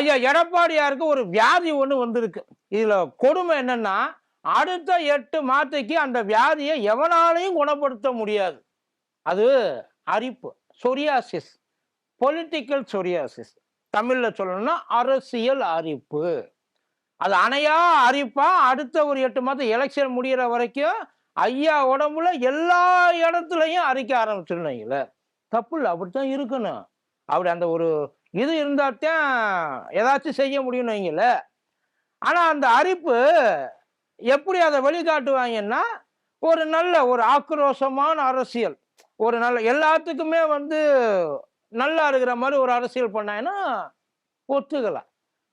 ஐயா எடப்பாடியாருக்கு ஒரு வியாதி ஒன்று வந்திருக்கு. இதில் கொடுமை என்னன்னா அடுத்த எட்டு மாதத்துக்கு அந்த வியாதியை எவனாலையும் குணப்படுத்த முடியாது. அது அரிப்பு சொரியாசிஸ் பொலிட்டிக்கல் சொரியாசிஸ். தமிழில் சொல்லணும்னா அரசியல் அரிப்பு. அது அணையா அரிப்பா அடுத்த ஒரு எட்டு மாதம் எலெக்ஷன் முடிகிற வரைக்கும் ஐயா உடம்புல எல்லா இடத்துலையும் அரிக்க ஆரம்பிச்சிருந்தீங்கள தப்பு இல்லை அப்படித்தான் இருக்கணும். அப்படி அந்த ஒரு இது இருந்தாத்தான் ஏதாச்சும் செய்ய முடியும்னு வைங்கள ஆனால் அந்த அரிப்பு எப்படி அதை வழிகாட்டுவாங்கன்னா ஒரு நல்ல ஒரு ஆக்ரோஷமான அரசியல். ஒரு நல்ல எல்லாத்துக்குமே வந்து நல்லா இருக்கிற மாதிரி ஒரு அரசியல் பண்ணாங்கன்னா ஒத்துக்கலாம்.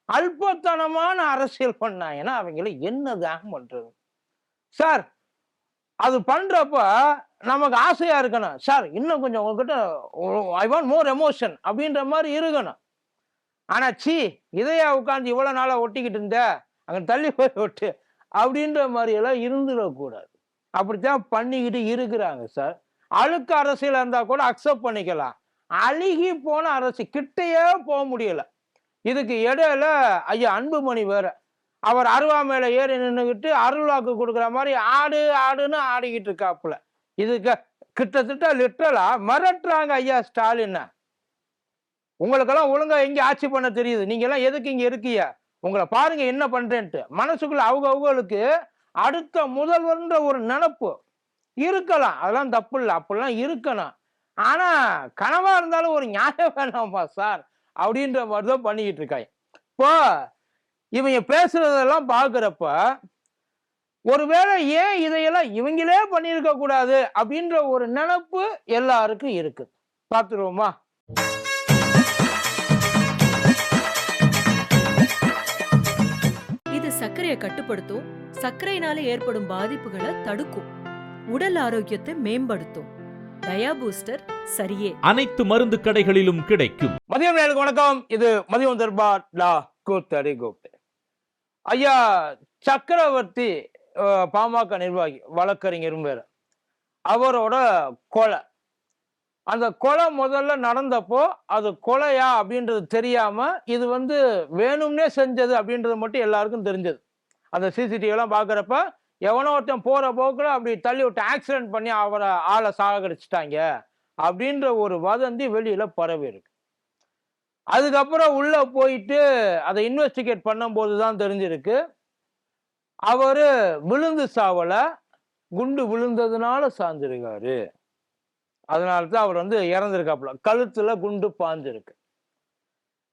அல்பத்தனமான அரசியல் பண்ணாங்கன்னா அவங்கள என்னதான் பண்ணுறது சார் அது பண்றப்ப நமக்கு ஆசையா இருக்கணும். சார் இன்னும் கொஞ்சம் உங்ககிட்ட ஐ வாண்ட் மோர் எமோஷன் அப்படின்ற மாதிரி இருக்கணும். ஆனா சி இதையா உட்காந்து இவ்வளவு நாளா ஒட்டிக்கிட்டு இருந்த? அங்க தள்ளி போய் ஒட்டு அப்படின்ற மாதிரி எல்லாம் இருந்துடக்கூடாது. அப்படித்தான் பண்ணிக்கிட்டு இருக்கிறாங்க சார். அழுக்கு அரசியல் இருந்தா கூட அக்செப்ட் பண்ணிக்கலாம். அழுகி போன அரசு கிட்டையே போக முடியல. இதுக்கு இடையில ஐயா அன்புமணி வேற அவர் அருவாமையில ஏறி நின்றுக்கிட்டு அருள்வாக்கு கொடுக்குற மாதிரி ஆடு ஆடுன்னு ஆடிக்கிட்டு இருக்காப்புல. இதுக்கு கிட்டத்தட்ட லிட்டரலா மிரட்டுறாங்க ஐயா ஸ்டாலின். உங்களுக்கெல்லாம் ஒழுங்கா எங்க ஆட்சி பண்ண தெரியுது? நீங்க எல்லாம் எதுக்கு இங்க இருக்கீங்க? உங்களை பாருங்க என்ன பண்றேன்ட்டு. மனசுக்குள்ள அவங்க அவங்களுக்கு அடுத்த முதல்வர்ன்ற ஒரு நினப்பு இருக்கலாம். அதெல்லாம் தப்பு இல்லை அப்படிலாம் இருக்கணும். ஆனா கனவா இருந்தாலும் ஒரு நியாயம் வேணாமா சார்? அப்படின்ற மாதிரி தான் பண்ணிக்கிட்டு இருக்காங்க. இப்போ இவங்க பேசுறதெல்லாம் பார்க்குறப்ப ஒருவேளை ஏன் இதையெல்லாம் இவங்களே பண்ணியிருக்க கூடாது அப்படின்ற ஒரு நினப்பு எல்லாருக்கும் இருக்கு. பார்த்துருவோமா இது சர்க்கரையை கட்டுப்படுத்தும் சர்க்கரையினால ஏற்படும் பாதிப்புகளை தடுக்கும் உடல் ஆரோக்கியத்தை மேம்படுத்தும். டயா பூஸ்டர் சரியே. அனைத்து மருந்து கடைகளிலும் கிடைக்கும். மதியம் நேருக்கு வணக்கம். இது மதியம் தர்பார் லா கூத்தடி கோப்தே ஐயா சக்கரவர்த்தி பாமக நிர்வாகி வழக்கறிஞரும் பேர் அவரோட கொலை. அந்த கொலை முதல்ல நடந்தப்போ அது கொலையா அப்படின்றது தெரியாம இது வந்து வேணும்னே செஞ்சது அப்படின்றது மட்டும் எல்லாருக்கும் தெரிஞ்சது. அந்த சிசிடிவிலாம் பார்க்குறப்ப எவனோ ஒருத்தன் போகிற போக்கில் அப்படி தள்ளி விட்டு ஆக்சிடென்ட் பண்ணி அவரை ஆளை சாகடிச்சிட்டாங்க அப்படின்ற ஒரு வதந்தி வெளியில் பரவி இருக்கு. அதுக்கப்புறம் உள்ள போயிட்டு அதை இன்வெஸ்டிகேட் பண்ணும்போது தான் தெரிஞ்சிருக்கு. அவர் விழுந்து சாவல குண்டு விழுந்ததுனால சாஞ்சிருக்காரு. அதனால தான் அவர் வந்து இறந்துருக்காப்புல. கழுத்துல குண்டு பாஞ்சிருக்கு.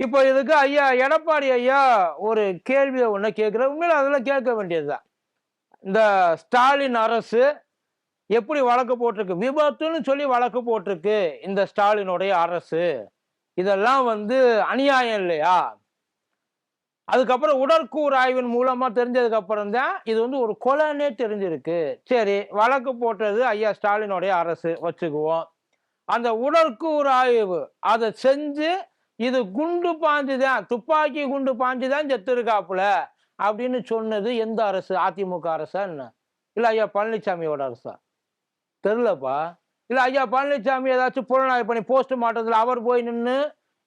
இப்போ இதுக்கு ஐயா எடப்பாடி ஐயா ஒரு கேள்வியை ஒன்று கேட்குற உண்மையில அதெல்லாம் கேட்க வேண்டியதுதான். இந்த ஸ்டாலின் அரசு எப்படி வழக்கு போட்டிருக்கு? விபத்துன்னு சொல்லி வழக்கு போட்டிருக்கு இந்த ஸ்டாலினுடைய அரசு. இதெல்லாம் வந்து அநியாயம் இல்லையா? அதுக்கப்புறம் உடற்கூறு ஆய்வின் மூலமா தெரிஞ்சதுக்கு அப்புறம் தான் இது வந்து ஒரு கொலைன்னே தெரிஞ்சிருக்கு. சரி வழக்கு போட்டது ஐயா ஸ்டாலினுடைய அரசு வச்சுக்குவோம். அந்த உடற்கூறு ஆய்வு அதை செஞ்சு இது குண்டு பாஞ்சுதான் துப்பாக்கி குண்டு பாஞ்சுதான் செத்துருக்காப்புல அப்படின்னு சொன்னது எந்த அரசு? அதிமுக அரசா என்ன? இல்லை ஐயா பழனிசாமியோட அரசா? தெரிலப்பா இல்லை ஐயா பழனிசாமி ஏதாச்சும் புலனாய்வு பண்ணி போஸ்ட் மாட்டத்தில் அவர் போய் நின்று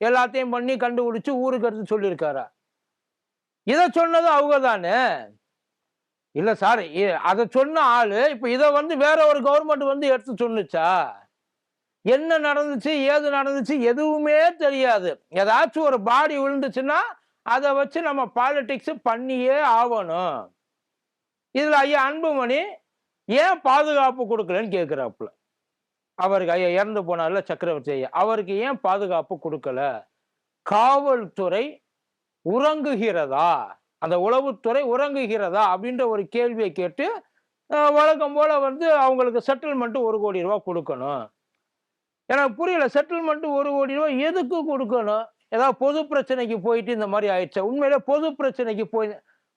எல்லாத்தையும் பண்ணி கண்டுபிடிச்சு ஊருக்கு எடுத்து சொல்லியிருக்காரா? இதை சொன்னது அவங்க தானே இல்லை சார் அதை சொன்ன ஆள் இப்போ இதை வந்து வேற ஒரு கவர்மெண்ட் வந்து எடுத்து சொன்னுச்சா? என்ன நடந்துச்சு ஏது நடந்துச்சு எதுவுமே தெரியாது. ஏதாச்சும் ஒரு பாடி விழுந்துச்சுன்னா அதை வச்சு நம்ம பாலிடிக்ஸ் பண்ணியே ஆகணும். இதில் ஐயா அன்புமணி ஏன் பாதுகாப்பு கொடுக்கலன்னு கேட்குறாப்புல அவருக்கு ஐயா இறந்து போனார்ல சக்கரவர்த்தி ஐயா. அவருக்கு ஏன் பாதுகாப்பு கொடுக்கல? காவல்துறை உறங்குகிறதா? அந்த உளவுத்துறை உறங்குகிறதா? அப்படின்ற ஒரு கேள்வியை கேட்டு வழக்கம் போல வந்து அவங்களுக்கு செட்டில்மெண்ட் ஒரு கோடி ரூபா கொடுக்கணும். எனக்கு புரியல செட்டில்மெண்ட் ஒரு கோடி ரூபாய் எதுக்கு கொடுக்கணும்? ஏதாவது பொது பிரச்சனைக்கு போயிட்டு இந்த மாதிரி ஆயிடுச்சா? உண்மையிலே பொது பிரச்சனைக்கு போய்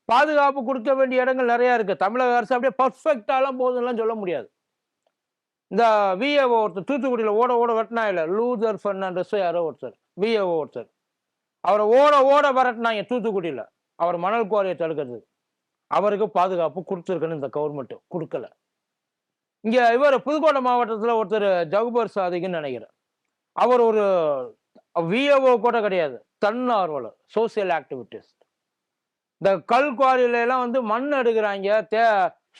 பாதுகாப்பு கொடுக்க வேண்டிய இடங்கள் நிறையா இருக்குது தமிழக அரசு அப்படியே பர்ஃபெக்டாலாம் போதும்லாம் சொல்ல முடியாது. இந்த விஏஓ ஒருத்தர் தூத்துக்குடியில் ஓட ஓட வெட்டினா இல்லை. லூதர் ஃபெர்னாண்டஸோ யாரோ ஒருத்தர். விஏஓ ஒருத்தர். அவரை ஓட ஓட விரட்டினாங்க தூத்துக்குடியில். அவர் மணல் குவாரியை தடுக்கிறது. அவருக்கு பாதுகாப்பு கொடுத்துருக்குன்னு இந்த கவர்மெண்ட் கொடுக்கல. இங்கே இவர் புதுக்கோட்டை மாவட்டத்தில் ஒருத்தர் ஜகுபர் சாதிக்குன்னு நினைக்கிறேன். அவர் ஒரு விஏஓ கூட கிடையாது. தன்னார்வலர் சோசியல் ஆக்டிவிட்டிஸ்ட் இந்த கல் குவாரியில எல்லாம் வந்து மண் எடுக்கிறாங்க தே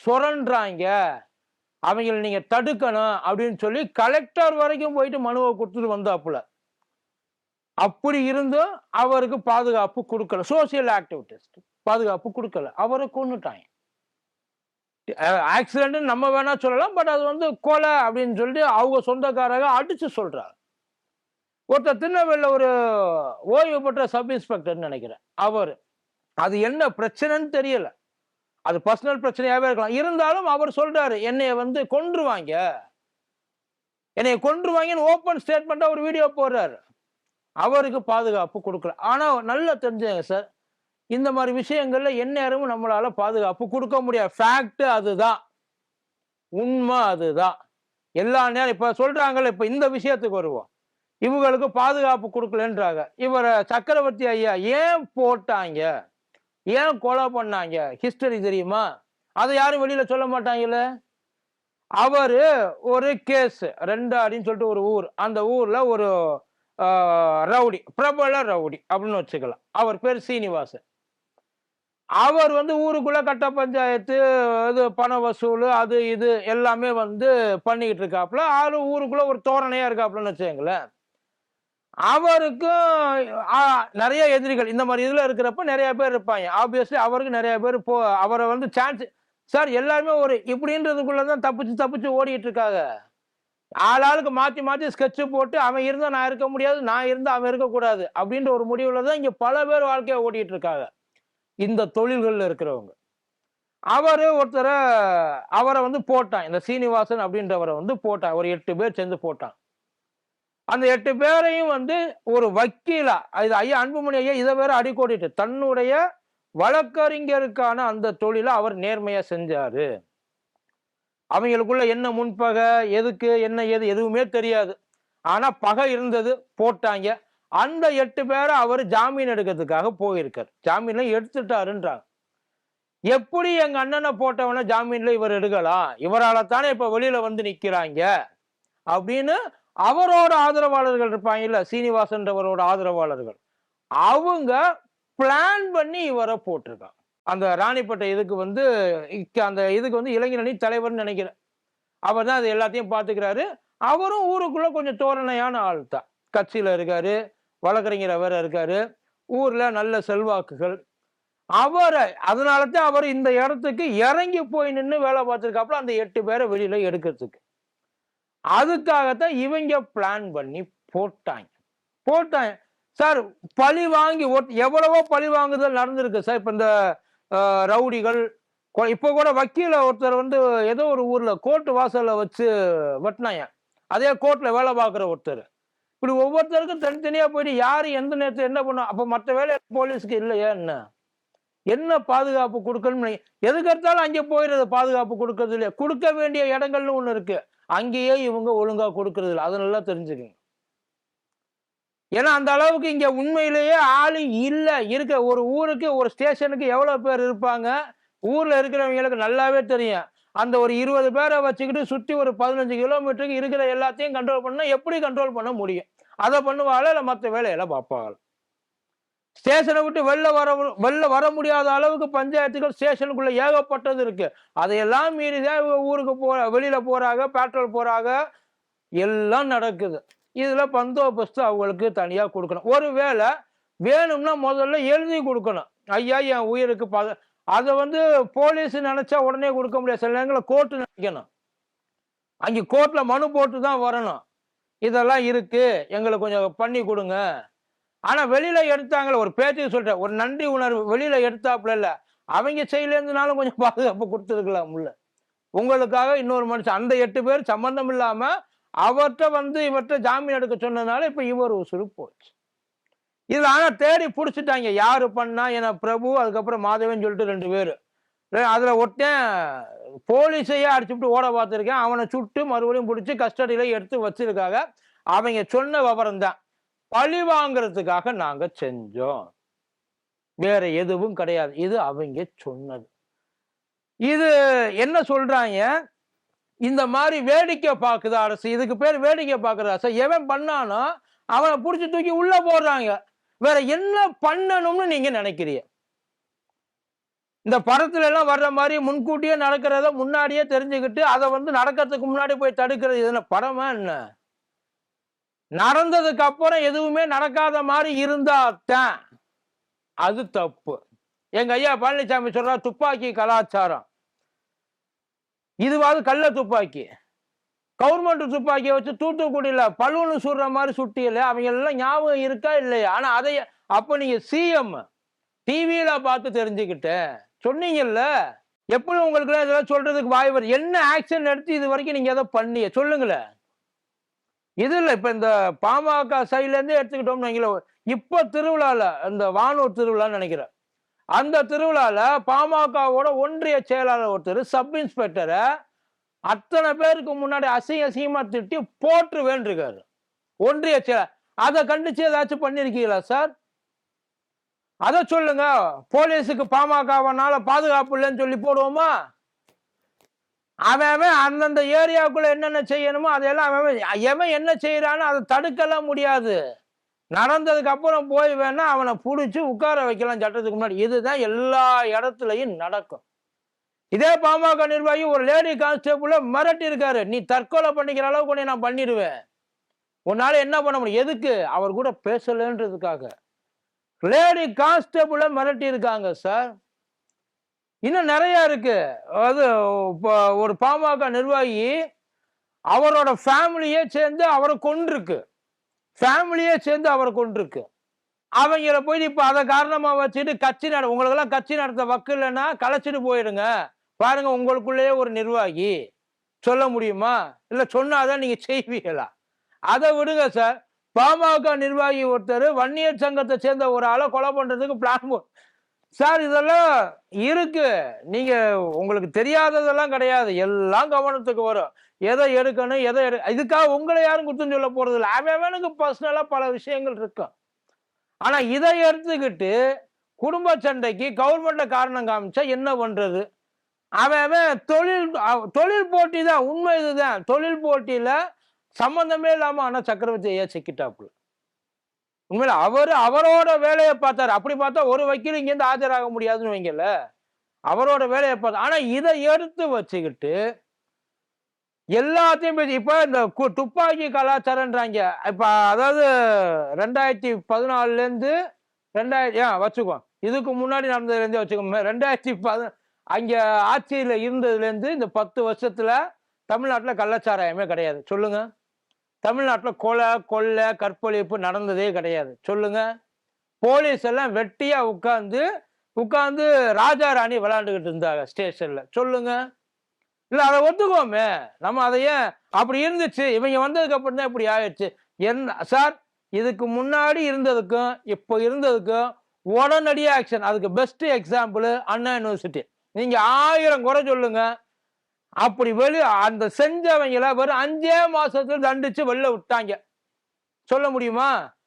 சுரண்டுறாங்க. அவங்கள நீங்கள் தடுக்கணும் அப்படின்னு சொல்லி கலெக்டர் வரைக்கும் போயிட்டு மனுவை கொடுத்துட்டு வந்தாப்புல. அப்படி இருந்தும் அவருக்கு பாதுகாப்பு கொடுக்கல. சோசியல் ஆக்டிவிட்டிஸ்ட் பாதுகாப்பு கொடுக்கல. அவரை கொண்டுட்டாங்க ஆக்சிடென்ட் நம்ம வேணா சொல்லலாம் பட் அது வந்து கொலை அப்படின்னு சொல்லிட்டு அவங்க சொந்தக்காரங்க அடிச்சு சொல்றாங்க. ஒருத்தர் திருநெல்வேலியில் ஒரு ஓய்வு பெற்ற சப் இன்ஸ்பெக்டர்னு நினைக்கிறேன். அவர். அது என்ன பிரச்சனைன்னு தெரியல. அது பர்சனல் பிரச்சனையாகவே இருக்கலாம். இருந்தாலும் அவர் சொல்றாரு என்னைய வந்து கொன்றுவாங்க. என்னைய கொன்றுவாங்கன்னு ஓப்பன் ஸ்டேட்மெண்ட்டாக ஒரு வீடியோ போடுறாரு. அவருக்கு பாதுகாப்பு கொடுக்கல. ஆனால் நல்லா தெரிஞ்சுங்க சார் இந்த மாதிரி விஷயங்கள்ல எந்நேரமும் நம்மளால பாதுகாப்பு கொடுக்க முடியாது. ஃபேக்ட் அதுதான். உண்மை அதுதான். எல்லா நேரம் இப்போ சொல்றாங்கல்ல இப்போ இந்த விஷயத்துக்கு வருவோம். இவங்களுக்கு பாதுகாப்பு கொடுக்கலன்றாங்க. இவரை சக்கரவர்த்தி ஐயா ஏன் போட்டாங்க? ஏன் கொலை பண்ணாங்க? ஹிஸ்டரி தெரியுமா? அதை யாரும் வெளியில சொல்ல மாட்டாங்கல்ல? அவரு ஒரு கேஸ் ரெண்டாடின்னு சொல்லிட்டு ஒரு ஊர். அந்த ஊர்ல ஒரு ரவுடி பிரபல ரவுடி அப்படின்னு வச்சுக்கலாம். அவர் பேர் சீனிவாசன். அவர் வந்து ஊருக்குள்ள கட்ட பஞ்சாயத்து இது பண வசூல் அது இது எல்லாமே வந்து பண்ணிக்கிட்டு இருக்காப்புல. ஆளு ஊருக்குள்ள ஒரு தோரணையா இருக்காப்புலன்னு வச்சுங்களேன் அவருக்கும் நிறைய எதிரிகள். இந்த மாதிரி இதில் இருக்கிறப்ப நிறைய பேர் இருப்பாங்க. ஆப்வியஸ்லி அவருக்கு நிறைய பேர் போ அவரை வந்து சான்ஸ் சார் எல்லாருமே ஒரு இப்படின்றதுக்குள்ள தான் தப்பிச்சு தப்பிச்சு ஓடிட்டு இருக்காங்க. ஆளாளுக்கு மாற்றி மாற்றி ஸ்கெட்சு போட்டு அவன் இருந்தால் நான் இருக்க முடியாது நான் இருந்தால் அவன் இருக்கக்கூடாது அப்படின்ற ஒரு முடிவில் தான் இங்கே பல பேர் வாழ்க்கையை ஓடிட்டு இருக்காங்க. இந்த தொழில்களில் இருக்கிறவங்க. அவர் ஒருத்தரை அவரை வந்து போட்டான். இந்த சீனிவாசன் அப்படின்றவரை வந்து போட்டான். ஒரு எட்டு பேர் சேர்ந்து போட்டான். அந்த எட்டு பேரையும் வந்து ஒரு வக்கீலா இது ஐயா அன்புமணி ஐயா இதை வேற அடிக்கோடிட்டு தன்னுடைய வழக்கறிஞருக்கான அந்த தொழிலை அவர் நேர்மையா செஞ்சாரு. அவங்களுக்குள்ள என்ன முன்பகை எதுக்கு என்ன எது எதுவுமே தெரியாது. ஆனா பகை இருந்தது போட்டாங்க. அந்த எட்டு பேரை அவர் ஜாமீன் எடுக்கிறதுக்காக போயிருக்கார். ஜாமீன்ல எடுத்துட்டாருன்றாங்க. எப்படி எங்க அண்ணனை போட்டவன ஜாமீன்ல இவர் எடுக்கலாம்? இவரால தானே இப்ப வெளியில வந்து நிக்கிறாங்க? அப்படின்னு அவரோட ஆதரவாளர்கள் இருப்பாங்கல்ல சீனிவாசன்றவரோட ஆதரவாளர்கள். அவங்க பிளான் பண்ணி இவரை போட்டிருக்காங்க. அந்த ராணிப்பேட்டை இதுக்கு வந்து அந்த இதுக்கு வந்து இளைஞரணி தலைவர்னு நினைக்கிறேன். அவர் தான் அது எல்லாத்தையும் பார்த்துக்கிறாரு. அவரும் ஊருக்குள்ள கொஞ்சம் தோரணையான ஆள் தான். கட்சியில் இருக்காரு வழக்கறிஞர் அவர் இருக்காரு. ஊர்ல நல்ல செல்வாக்குகள். அவரை அதனால தான் அவர் இந்த இடத்துக்கு இறங்கி போய் நின்று வேலை பார்த்துருக்காப்புல அந்த எட்டு பேரை வெளியில எடுக்கிறதுக்கு. அதுக்காகத்தான் இவங்க பிளான் பண்ணி போட்டாங்க. போட்டாங்க. சார் பழி வாங்கி எவ்வளவோ பழி வாங்குதல் நடந்திருக்கு சார். இப்போ இந்த ரவுடிகள் இப்போ கூட வக்கீல ஒருத்தர் வந்து ஏதோ ஒரு ஊர்ல கோர்ட்டு வாசல்ல வச்சு வெட்டினாங்க. அதே கோர்ட்ல வேலை பார்க்குற ஒருத்தர். இப்படி ஒவ்வொருத்தருக்கும் தனித்தனியா போயிட்டு யாரு எந்த நேரத்தில் என்ன பண்ணும்? அப்போ மற்ற வேலை போலீஸ்க்கு இல்லையா என்ன? என்ன பாதுகாப்பு கொடுக்கணும்னு எதுக்கு எடுத்தாலும் அங்கே போயிடுறது பாதுகாப்பு கொடுக்கறது இல்லையா கொடுக்க வேண்டிய இடங்கள்னு ஒன்று இருக்கு. அங்கேயே இவங்க ஒழுங்காக கொடுக்கறது இல்லை. அதை நல்லா தெரிஞ்சுக்கங்க. ஏன்னா அந்த அளவுக்கு இங்கே உண்மையிலேயே ஆளு இல்லை. இருக்க ஒரு ஊருக்கு ஒரு ஸ்டேஷனுக்கு எவ்வளோ பேர் இருப்பாங்க? ஊரில் இருக்கிறவங்களுக்கு நல்லாவே தெரியும். அந்த ஒரு இருபது பேரை வச்சுக்கிட்டு சுற்றி ஒரு பதினஞ்சு கிலோமீட்டருக்கு இருக்கிற எல்லாத்தையும் கண்ட்ரோல் பண்ணால் எப்படி கண்ட்ரோல் பண்ண முடியும்? அதை பண்ணுவாங்களா இல்லை மற்ற வேலையெல்லாம் பார்ப்பாங்க ஸ்டேஷனை விட்டு வெளில வர வெளில வர முடியாத அளவுக்கு பஞ்சாயத்துகள் ஸ்டேஷனுக்குள்ள ஏகப்பட்டது இருக்கு. அதையெல்லாம் மீறி தான் இவங்க ஊருக்கு போற வெளியில போறாங்க பெட்ரோல் போறாங்க. எல்லாம் நடக்குது. இதுல பந்தோபஸ்து அவங்களுக்கு தனியா கொடுக்கணும். ஒருவேளை வேணும்னா முதல்ல எழுதி கொடுக்கணும். ஐயா என் உயிருக்கு பத அதை வந்து போலீஸ் நினைச்சா உடனே கொடுக்க முடியாது. சில நேரங்களில் கோர்ட்டு நினைக்கணும் அங்கே கோர்ட்ல மனு போட்டு தான் வரணும். இதெல்லாம் இருக்கு. எங்களுக்கு கொஞ்சம் பண்ணி கொடுங்க. ஆனால் வெளியில் எடுத்தாங்களே ஒரு பேச்சுக்கு சொல்லிட்டேன் ஒரு நன்றி உணர்வு. வெளியில் எடுத்தாப்புல இல்லை. அவங்க செய்யலேருந்துனாலும் கொஞ்சம் பாதுகாப்பு கொடுத்துருக்கலாம் உள்ள உங்களுக்காக இன்னொரு மனுஷன் அந்த எட்டு பேர் சம்மந்தம் இல்லாமல் அவர்கிட்ட வந்து இவர்கிட்ட ஜாமீன் எடுக்க சொன்னதுனால இப்போ இவர் உசுறு போச்சு. இது ஆனால் தேடி பிடிச்சிட்டாங்க. யார் பண்ணா என பிரபு அதுக்கப்புறம் மாதவன் சொல்லிட்டு ரெண்டு பேர். அதில் ஒட்டேன் போலீஸையே அடிச்சுட்டு ஓட பார்த்துருக்கேன். அவனை சுட்டு மறுபடியும் பிடிச்சி கஸ்டடியில் எடுத்து வச்சிருக்காங்க. அவங்க சொன்ன விவரம் தான் பழி வாங்குறதுக்காக நாங்க செஞ்சோம். வேற எதுவும் கிடையாது. இது அவங்க சொன்னது. இது என்ன சொல்றாங்க? இந்த மாதிரி வேடிக்கை பார்க்குது அரசு. இதுக்கு பேர் வேடிக்கை பார்க்குற அரசு. எவன் பண்ணானோ அவனை பிடிச்சி தூக்கி உள்ள போடுறாங்க. வேற என்ன பண்ணணும்னு நீங்க நினைக்கிறீங்க? இந்த படத்துல எல்லாம் வர்ற மாதிரி முன்கூட்டியே நடக்கிறத முன்னாடியே தெரிஞ்சுக்கிட்டு அதை வந்து நடக்கிறதுக்கு முன்னாடி போய் தடுக்கிறது. இது படமா என்ன? நடந்ததுக்கு அப்புறம் எதுவுமே நடக்காத மாதிரி இருந்தா தான் அது தப்பு. எங்க ஐயா பழனிசாமி சொல்றா துப்பாக்கி கலாச்சாரம். இதுவாது கள்ள துப்பாக்கி. கவர்மெண்ட் துப்பாக்கியை வச்சு தூத்துக்குடியில் பலூனு சுடுற மாதிரி சுட்டியில அவங்க எல்லாம் ஞாபகம் இருக்கா இல்லையா? ஆனால் அதை அப்போ நீங்கள் சிஎம் டிவியில் பார்த்து தெரிஞ்சுக்கிட்டேன் சொன்னீங்கல்ல எப்படி உங்களுக்கு இதெல்லாம் சொல்றதுக்கு வாய் என்ன ஆக்ஷன் எடுத்து இது வரைக்கும் நீங்கள் எதை பண்ணிய? சொல்லுங்களேன். இது இல்லை இப்போ இந்த பாமக சைட்ல எடுத்துக்கிட்டோம்னு வைங்களேன் இப்போ திருவிழாவில் இந்த வானூர் திருவிழான்னு நினைக்கிறேன். அந்த திருவிழாவில் பாமகவோட ஒன்றிய செயலாளர் ஒருத்தர் சப் இன்ஸ்பெக்டரை அத்தனை பேருக்கு முன்னாடி அசிங்க அசிங்கமாக திட்டி போட்டு வேண்டிருக்காரு ஒன்றிய செயலர் அதை கண்டிச்சு ஏதாச்சும் பண்ணியிருக்கீங்களா சார் அதை சொல்லுங்க போலீஸுக்கு பாமகவனால பாதுகாப்பு இல்லைன்னு சொல்லி போடுவோமா? அவன் அவன் அந்தந்த ஏரியாவுக்குள்ள என்னென்ன செய்யணுமோ அதையெல்லாம் அவன் அவன் எவன் என்ன செய்யறான்னு அதை தடுக்கலாம் முடியாது. நடந்ததுக்கு அப்புறம் போய் வேணா அவனை பிடிச்சி உட்கார வைக்கலாம் சட்டத்துக்கு முன்னாடி. இதுதான் எல்லா இடத்துலையும் நடக்கும். இதே பாமக நிர்வாகி ஒரு லேடி கான்ஸ்டபிள மிரட்டி இருக்காரு. நீ தற்கொலை பண்ணிக்கிற அளவுக்கு உன்னை நான் பண்ணிடுவேன். உன்னால என்ன பண்ண முடியும்? எதுக்கு? அவர் கூட பேசலன்றதுக்காக. லேடி கான்ஸ்டபிள மிரட்டி இருக்காங்க சார் இன்னும் நிறையா இருக்கு. அது இப்போ ஒரு பாமக நிர்வாகி அவரோட ஃபேமிலியே சேர்ந்து அவரை கொண்டிருக்கு ஃபேமிலியே சேர்ந்து அவரை கொண்டிருக்கு அவங்கள போய் இப்போ அதை காரணமாக வச்சுட்டு கட்சி நட உங்களுக்கெல்லாம் கட்சி நடத்த வக்கு இல்லைன்னா கலைச்சிட்டு போயிடுங்க பாருங்க உங்களுக்குள்ளேயே ஒரு நிர்வாகி. சொல்ல முடியுமா? இல்லை சொன்னாதான் நீங்கள் செய்வீங்களா? அதை விடுங்க சார் பாமக நிர்வாகி ஒருத்தர் வன்னியர் சங்கத்தை சேர்ந்த ஒரு ஆளை கொலை பண்ணுறதுக்கு பிளான் சார் இதெல்லாம் இருக்கு. நீங்க உங்களுக்கு தெரியாததெல்லாம் கிடையாது. எல்லாம் கவனத்துக்கு வரும். எதை எடுக்கணும் எதை எடு இதுக்காக உங்களை யாரும் கொடுத்துன்னு சொல்ல போறது இல்லை. அவனுக்கு பர்சனலா பல விஷயங்கள் இருக்கும் ஆனா இதை எடுத்துக்கிட்டு குடும்ப சண்டைக்கு கவர்மெண்ட்டை காரணம் காமிச்சா என்ன பண்றது? அவன் தொழில் தொழில் போட்டி தான். உண்மை இதுதான். தொழில் போட்டியில சம்பந்தமே இல்லாம ஆனா சக்கரவர்த்தி ஐயா சிக்கிட்டாப்புல. உண்மையில அவர் அவரோட வேலையை பார்த்தாரு. அப்படி பார்த்தா ஒரு வக்கீல் இங்கேருந்து ஆஜராக முடியாதுன்னு வைங்கல அவரோட வேலையை பார்த்தா ஆனா இதை எடுத்து வச்சுக்கிட்டு எல்லாத்தையும் பேசி இப்ப இந்த கு- துப்பாக்கி கலாச்சாரம்ன்றாங்க. இப்ப அதாவது ரெண்டாயிரத்தி பதினாலுல இருந்து ரெண்டாயிரத்தி ஆ வச்சுக்கோ இதுக்கு முன்னாடி நடந்ததுல இருந்தே வச்சுக்கோங்க ரெண்டாயிரத்தி பத அங்க ஆட்சியில இருந்ததுல இருந்து இந்த பத்து வருஷத்துல தமிழ்நாட்டுல கள்ளச்சாராயமே கிடையாது. சொல்லுங்க. தமிழ்நாட்டில் கொலை கொள்ளை கற்பழிப்பு நடந்ததே கிடையாது. சொல்லுங்க. போலீஸ் எல்லாம் வெட்டியா உட்காந்து உட்காந்து ராஜா ராணி விளாண்டுக்கிட்டு இருந்தாங்க ஸ்டேஷன்ல. சொல்லுங்க. இல்லை அதை ஒத்துக்கோமே. நம்ம அதை ஏன் அப்படி இருந்துச்சு? இவங்க வந்ததுக்கு அப்புறம் தான் இப்படி ஆயிடுச்சு. என்ன சார் இதுக்கு முன்னாடி இருந்ததுக்கும் இப்போ இருந்ததுக்கும் உடனடியாக ஆக்ஷன் அதுக்கு பெஸ்ட் எக்ஸாம்பிள் அண்ணா யூனிவர்சிட்டி நீங்கள் ஆயிரம் குறை சொல்லுங்கள் அப்படி வெளி அந்த செஞ்சவங்கள வெறும் அஞ்சே மாசத்துல தண்டிச்சு வெளில விட்டாங்க. சொல்ல முடியுமா?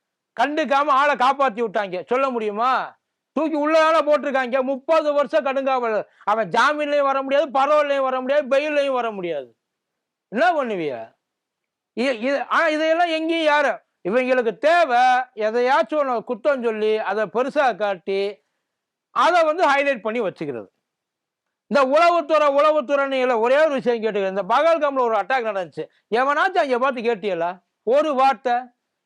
கண்டுக்காம ஆளை காப்பாத்தி விட்டாங்க. சொல்ல முடியுமா? தூக்கி உள்ளதால போட்டிருக்காங்க. முப்பது வருஷம் கடுங்காவல். அவன் ஜாமீன்லையும் வர முடியாது பரவல்லையும் வர முடியாது பெயிலையும் வர முடியாது. என்ன பண்ணுவிய? இது ஆனா இதையெல்லாம் எங்கேயும் யாரு? இவங்களுக்கு தேவை எதையாச்சும் ஒன்று குத்தம் சொல்லி அதை பெருசா காட்டி அதை வந்து ஹைலைட் பண்ணி வச்சுக்கிறது. இந்த உளவுத்துறை உளவுத்துறைன்னு இல்லை ஒரே ஒரு விஷயம் கேட்டுக்கிறேன். இந்த பகல்காமில் ஒரு அட்டாக் நடந்துச்சு. எவனாச்சும் அங்கே பார்த்து கேட்டியல ஒரு வார்த்தை.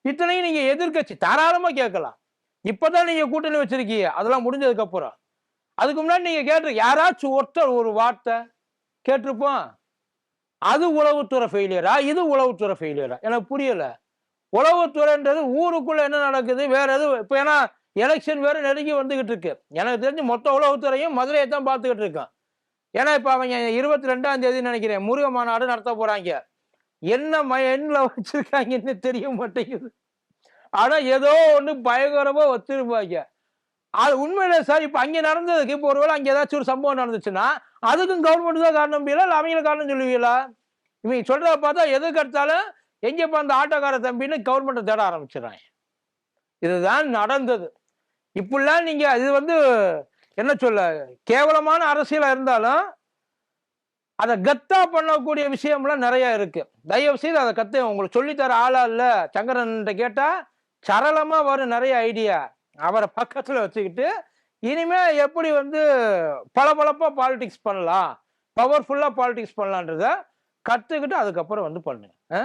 இத்தனையும் நீங்கள் எதிர்க்கட்சி தாராளமாக கேட்கலாம். இப்போ தான் நீங்கள் கூட்டணி வச்சிருக்கீங்க. அதெல்லாம் முடிஞ்சதுக்கப்புறம். அதுக்கு முன்னாடி நீங்கள் கேட்டு யாராச்சும் ஒருத்தர் ஒரு வார்த்தை கேட்டிருப்போம். அது உளவுத்துறை ஃபெயிலியரா இது உளவுத்துறை ஃபெயிலியரா எனக்கு புரியலை. உளவுத்துறைன்றது ஊருக்குள்ள என்ன நடக்குது வேற எதுவும் இப்போ ஏன்னா எலெக்ஷன் வேறு நெருங்கி வந்துக்கிட்டு இருக்கு. எனக்கு தெரிஞ்சு மொத்த உளவுத்துறையும் மதுரையை தான் பார்த்துக்கிட்டு இருக்கான் ஏன்னா இப்போ அவங்க இருபத்தி ரெண்டாம் தேதி நினைக்கிறேன். முருக மாநாடு நடத்த போறாங்க. என்ன மைண்ட்ல வச்சிருக்காங்கன்னு தெரிய மாட்டேங்குது. ஆனா ஏதோ ஒண்ணு பயங்கரமா வச்சிருப்பாங்க. அது உண்மையில சார் இப்ப அங்க நடந்ததுக்கு இப்போ ஒருவேளை அங்க ஏதாச்சும் ஒரு சம்பவம் நடந்துச்சுன்னா அதுக்கும் கவர்மெண்ட் தான் காரணம் முடியல இல்ல அவங்கள காரணம் சொல்லுவீங்களா? இவங்க சொல்றத பார்த்தா எதுக்கு எடுத்தாலும் எங்கப்பா அந்த ஆட்டோக்கார தம்பின்னு கவர்மெண்ட்டை தேட ஆரம்பிச்சிடறாங்க. இதுதான் நடந்தது. இப்படிலாம் நீங்க இது வந்து என்ன சொல்ல? கேவலமான அரசியலா இருந்தாலும் அதை கத்தா பண்ணக்கூடிய விஷயம்லாம் நிறைய இருக்கு. தயவு செய்து அதை கத்து உங்களுக்கு சொல்லித்தர ஆளா இல்ல? சங்கரன் கேட்டா சரளமா வரும் நிறைய ஐடியா அவரை பக்கத்துல வச்சுக்கிட்டு இனிமே எப்படி வந்து பளபளப்பா பாலிடிக்ஸ் பண்ணலாம்? பவர்ஃபுல்லா பாலிடிக்ஸ் பண்ணலான்றத கத்துக்கிட்டு அதுக்கப்புறம் வந்து பண்ணுங்க ஆ?